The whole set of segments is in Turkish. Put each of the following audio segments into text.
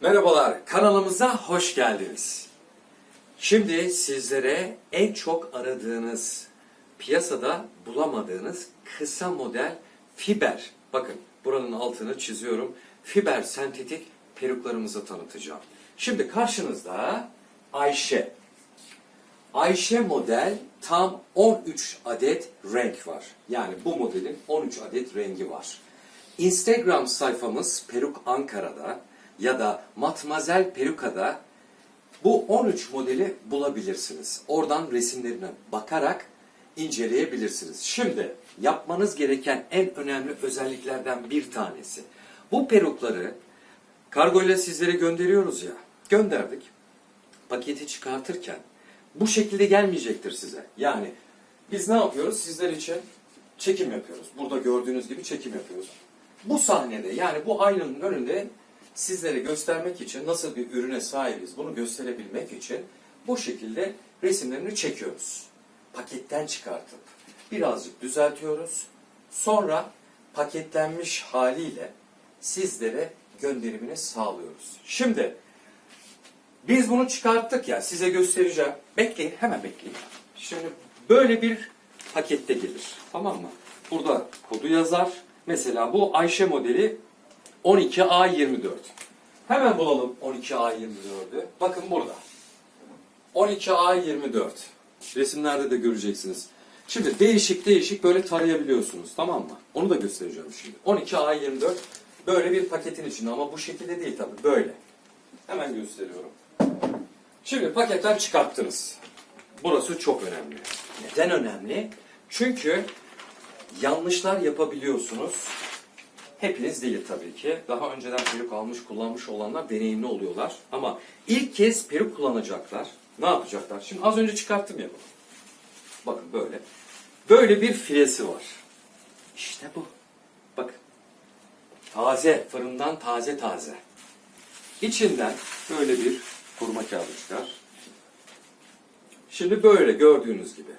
Merhabalar, kanalımıza hoş geldiniz. Şimdi sizlere en çok aradığınız, piyasada bulamadığınız kısa model fiber, bakın buranın altını çiziyorum, fiber sentetik peruklarımızı tanıtacağım. Şimdi karşınızda Ayşe. Ayşe model tam 13 adet renk var. Yani bu modelin 13 adet rengi var. Instagram sayfamız Peruk Ankara'da ya da Matmazel Peruka'da bu 13 modeli bulabilirsiniz. Oradan resimlerine bakarak inceleyebilirsiniz. Şimdi yapmanız gereken en önemli özelliklerden bir tanesi. Bu perukları kargoyla sizlere gönderiyoruz ya. Gönderdik. Paketi çıkartırken bu şekilde gelmeyecektir size. Yani biz ne yapıyoruz? Sizler için çekim yapıyoruz. Burada gördüğünüz gibi çekim yapıyoruz. Bu sahnede yani bu aynanın önünde sizlere göstermek için nasıl bir ürüne sahibiz bunu gösterebilmek için bu şekilde resimlerini çekiyoruz. Paketten çıkartıp birazcık düzeltiyoruz. Sonra paketlenmiş haliyle sizlere gönderimini sağlıyoruz. Şimdi biz bunu çıkarttık ya size göstereceğim. Bekleyin hemen bekleyin. Şimdi böyle bir pakette gelir. Tamam mı? Burada kodu yazar. Mesela bu Ayşe modeli 12A24. Hemen bulalım 12A24'ü. Bakın burada. 12A24. Resimlerde de göreceksiniz. Şimdi değişik değişik böyle tarayabiliyorsunuz tamam mı? Onu da göstereceğim şimdi. 12A24 böyle bir paketin içinde ama bu şekilde değil tabii böyle. Hemen gösteriyorum. Şimdi paketten çıkarttınız. Burası çok önemli. Neden önemli? Çünkü yanlışlar yapabiliyorsunuz. Hepiniz değil tabii ki. Daha önceden peruk almış, kullanmış olanlar deneyimli oluyorlar. Ama ilk kez peruk kullanacaklar. Ne yapacaklar? Şimdi az önce çıkarttım ya bunu. Bakın böyle. Böyle bir filesi var. İşte bu. Bakın. Taze, fırından taze taze. İçinden böyle bir kuruma kağıdı çıkar. Şimdi böyle gördüğünüz gibi.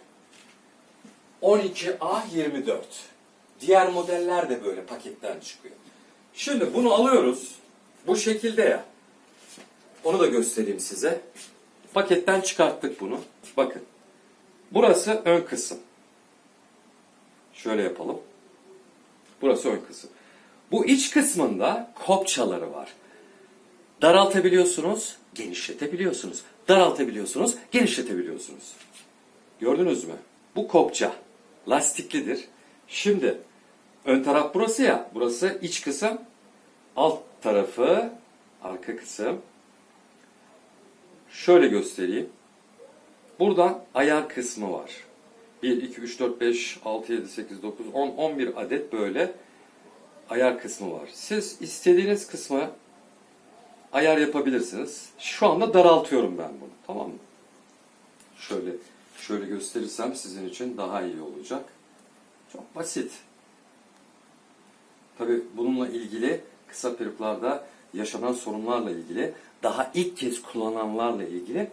12A24. Diğer modeller de böyle paketten çıkıyor. Şimdi bunu alıyoruz. Bu şekilde ya. Onu da göstereyim size. Paketten çıkarttık bunu. Bakın. Burası ön kısım. Şöyle yapalım. Burası ön kısım. Bu iç kısmında kopçaları var. Daraltabiliyorsunuz, genişletebiliyorsunuz. Daraltabiliyorsunuz, genişletebiliyorsunuz. Gördünüz mü? Bu kopça. Lastiklidir. Şimdi ön taraf burası ya. Burası iç kısım. Alt tarafı arka kısım. Şöyle göstereyim. Buradan ayar kısmı var. 1, 2, 3, 4, 5, 6, 7, 8, 9, 10, 11 adet böyle ayar kısmı var. Siz istediğiniz kısmı ayar yapabilirsiniz. Şu anda daraltıyorum ben bunu. Tamam mı? Şöyle şöyle gösterirsem sizin için daha iyi olacak. Çok basit. Tabi bununla ilgili kısa peruklarda yaşanan sorunlarla ilgili daha ilk kez kullananlarla ilgili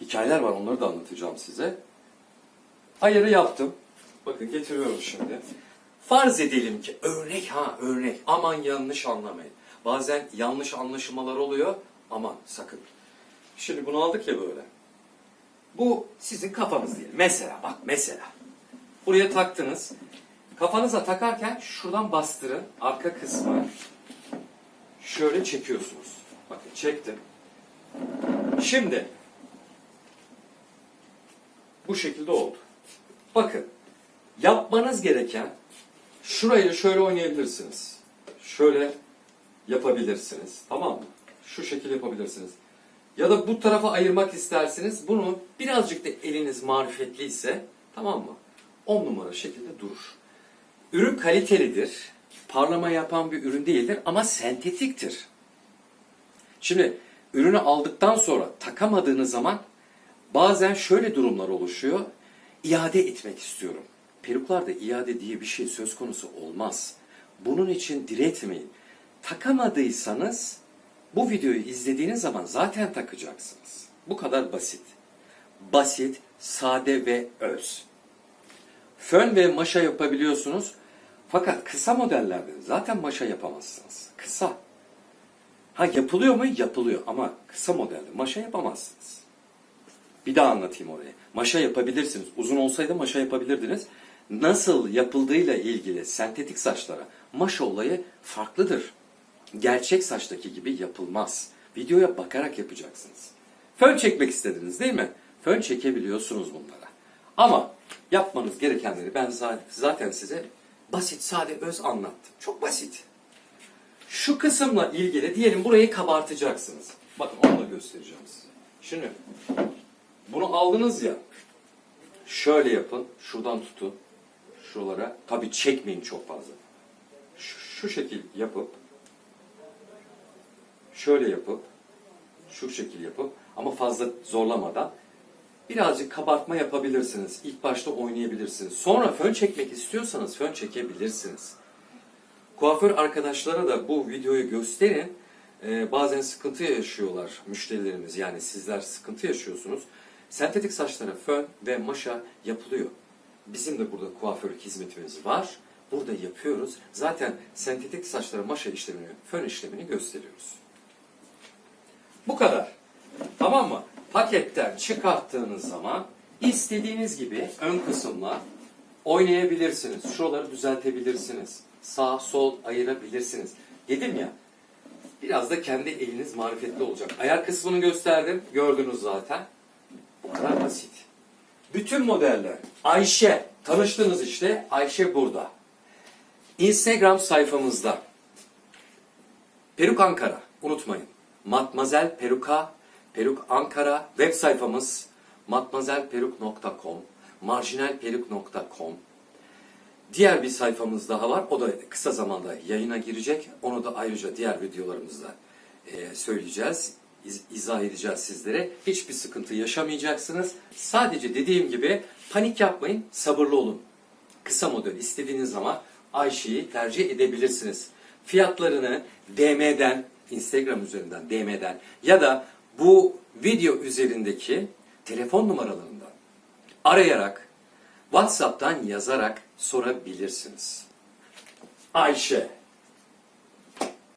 hikayeler var. Onları da anlatacağım size. Ayarı yaptım. Bakın getiriyorum şimdi. Farz edelim ki örnek ha örnek. Aman yanlış anlamayın. Bazen yanlış anlaşılmalar oluyor. Aman sakın. Şimdi bunu aldık ya böyle. Bu sizin kafanız değil. Mesela bak mesela. Buraya taktınız. Kafanıza takarken şuradan bastırın. Arka kısmı şöyle çekiyorsunuz. Bakın çektim. Şimdi bu şekilde oldu. Bakın yapmanız gereken şurayı şöyle oynayabilirsiniz. Şöyle yapabilirsiniz. Tamam mı? Şu şekilde yapabilirsiniz. Ya da bu tarafa ayırmak isterseniz bunu birazcık da eliniz marifetliyse tamam mı? 10 numara şekilde durur. Ürün kalitelidir. Parlama yapan bir ürün değildir ama sentetiktir. Şimdi ürünü aldıktan sonra takamadığınız zaman bazen şöyle durumlar oluşuyor. İade etmek istiyorum. Peruklarda iade diye bir şey söz konusu olmaz. Bunun için diretmeyin. Takamadıysanız bu videoyu izlediğiniz zaman zaten takacaksınız. Bu kadar basit. Basit, sade ve öz. Fön ve maşa yapabiliyorsunuz. Fakat kısa modellerde zaten maşa yapamazsınız. Kısa. Ha yapılıyor mu? Yapılıyor ama kısa modelde maşa yapamazsınız. Bir daha anlatayım orayı. Maşa yapabilirsiniz. Uzun olsaydı maşa yapabilirdiniz. Nasıl yapıldığıyla ilgili sentetik saçlara maşa olayı farklıdır. Gerçek saçtaki gibi yapılmaz. Videoya bakarak yapacaksınız. Fön çekmek istediniz değil mi? Fön çekebiliyorsunuz bunlara. Ama yapmanız gerekenleri ben za- zaten size basit, sade, öz anlattım. Çok basit. Şu kısımla ilgili diyelim burayı kabartacaksınız. Bakın onu da göstereceğim size. Şimdi bunu aldınız ya. Şöyle yapın. Şuradan tutun. Şuralara. Tabii çekmeyin çok fazla. Şu, şu şekil yapıp şöyle yapıp şu şekil yapıp ama fazla zorlamadan birazcık kabartma yapabilirsiniz. İlk başta oynayabilirsiniz. Sonra fön çekmek istiyorsanız fön çekebilirsiniz. Kuaför arkadaşlara da bu videoyu gösterin. Ee, bazen sıkıntı yaşıyorlar müşterilerimiz yani sizler sıkıntı yaşıyorsunuz. Sentetik saçlara fön ve maşa yapılıyor. Bizim de burada kuaförlük hizmetimiz var. Burada yapıyoruz. Zaten sentetik saçlara maşa işlemini, fön işlemini gösteriyoruz. Bu kadar. Tamam mı? Paketten çıkarttığınız zaman istediğiniz gibi ön kısımla oynayabilirsiniz. Şuraları düzeltebilirsiniz. Sağ sol ayırabilirsiniz. Dedim ya biraz da kendi eliniz marifetli olacak. Ayar kısmını gösterdim. Gördünüz zaten. Bu kadar basit. Bütün modeller. Ayşe. Tanıştınız işte. Ayşe burada. Instagram sayfamızda. Peruk Ankara. Unutmayın. Matmazel Peruka, Peruk Ankara web sayfamız matmazelperuk.com, marjinalperuk.com. Diğer bir sayfamız daha var. O da kısa zamanda yayına girecek. Onu da ayrıca diğer videolarımızda e, söyleyeceğiz. iz- izah edeceğiz sizlere. Hiçbir sıkıntı yaşamayacaksınız. Sadece dediğim gibi panik yapmayın, sabırlı olun. Kısa model istediğiniz zaman Ayşe'yi tercih edebilirsiniz. Fiyatlarını DM'den, Instagram üzerinden DM'den ya da bu video üzerindeki telefon numaralarından arayarak, WhatsApp'tan yazarak sorabilirsiniz. Ayşe